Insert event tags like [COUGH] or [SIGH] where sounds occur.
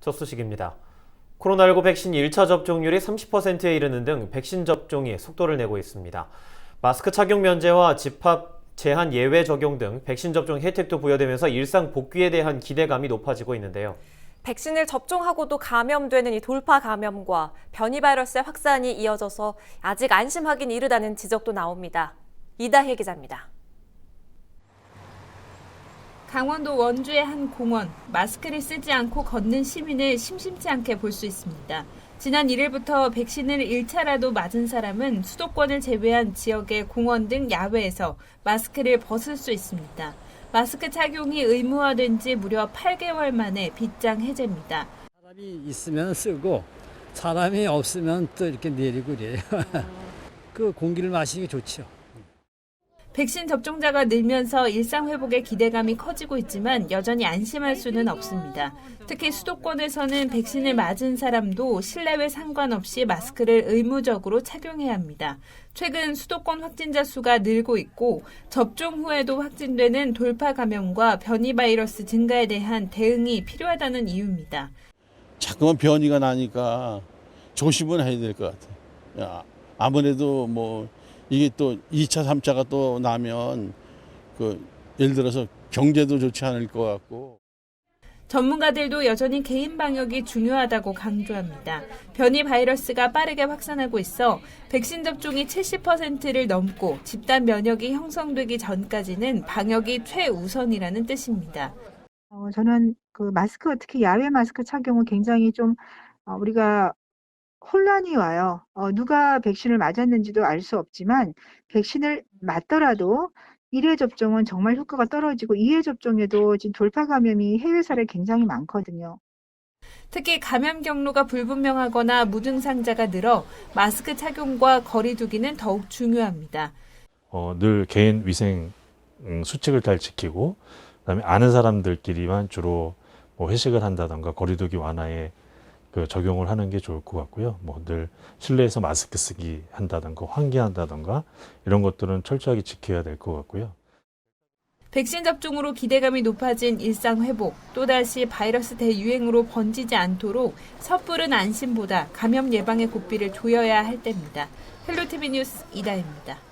첫 소식입니다. 코로나19 백신 1차 접종률이 30%에 이르는 등 백신 접종이 속도를 내고 있습니다. 마스크 착용 면제와 집합 제한 예외 적용 등 백신 접종 혜택도 부여되면서 일상 복귀에 대한 기대감이 높아지고 있는데요. 백신을 접종하고도 감염되는 이 돌파 감염과 변이 바이러스의 확산이 이어져서 아직 안심하긴 이르다는 지적도 나옵니다. 이다혜 기자입니다. 강원도 원주의 한 공원, 마스크를 쓰지 않고 걷는 시민을 심심치 않게 볼 수 있습니다. 지난 1일부터 백신을 1차라도 맞은 사람은 수도권을 제외한 지역의 공원 등 야외에서 마스크를 벗을 수 있습니다. 마스크 착용이 의무화된 지 무려 8개월 만에 빗장 해제입니다. 사람이 있으면 쓰고 사람이 없으면 또 이렇게 내리고 그래요. [LAUGHS] 그 공기를 마시는 게 좋죠. 백신 접종자가 늘면서 일상 회복의 기대감이 커지고 있지만 여전히 안심할 수는 없습니다. 특히 수도권에서는 백신을 맞은 사람도 실내외 상관없이 마스크를 의무적으로 착용해야 합니다. 최근 수도권 확진자 수가 늘고 있고 접종 후에도 확진되는 돌파 감염과 변이 바이러스 증가에 대한 대응이 필요하다는 이유입니다. 자꾸만 변이가 나니까 조심은 해야 될 것 같아요. 야, 아무래도 뭐 이게 또 2차, 3차가 또 나면 그 예를 들어서 경제도 좋지 않을 것 같고 전문가들도 여전히 개인 방역이 중요하다고 강조합니다. 변이 바이러스가 빠르게 확산하고 있어 백신 접종이 70%를 넘고 집단 면역이 형성되기 전까지는 방역이 최우선이라는 뜻입니다. 어, 저는 그 마스크, 특히 야외 마스크 착용은 굉장히 좀 어, 우리가 혼란이 와요. 어, 누가 백신을 맞았는지도 알 수 없지만 백신을 맞더라도 1회 접종은 정말 효과가 떨어지고 2회 접종에도 지금 돌파 감염이 해외 사례 굉장히 많거든요. 특히 감염 경로가 불분명하거나 무증상자가 늘어 마스크 착용과 거리 두기는 더욱 중요합니다. 어, 늘 개인 위생 음, 수칙을 잘 지키고 그다음에 아는 사람들끼리만 주로 뭐 회식을 한다던가 거리두기 완화에 그 적용을 하는 게 좋을 것 같고요. 뭐 늘 실내에서 마스크 쓰기 한다던가 환기한다던가 이런 것들은 철저하게 지켜야 될 것 같고요. 백신 접종으로 기대감이 높아진 일상 회복, 또다시 바이러스 대유행으로 번지지 않도록 섣부른 안심보다 감염 예방의 고삐를 조여야 할 때입니다. 헬로티비 뉴스 이다입니다.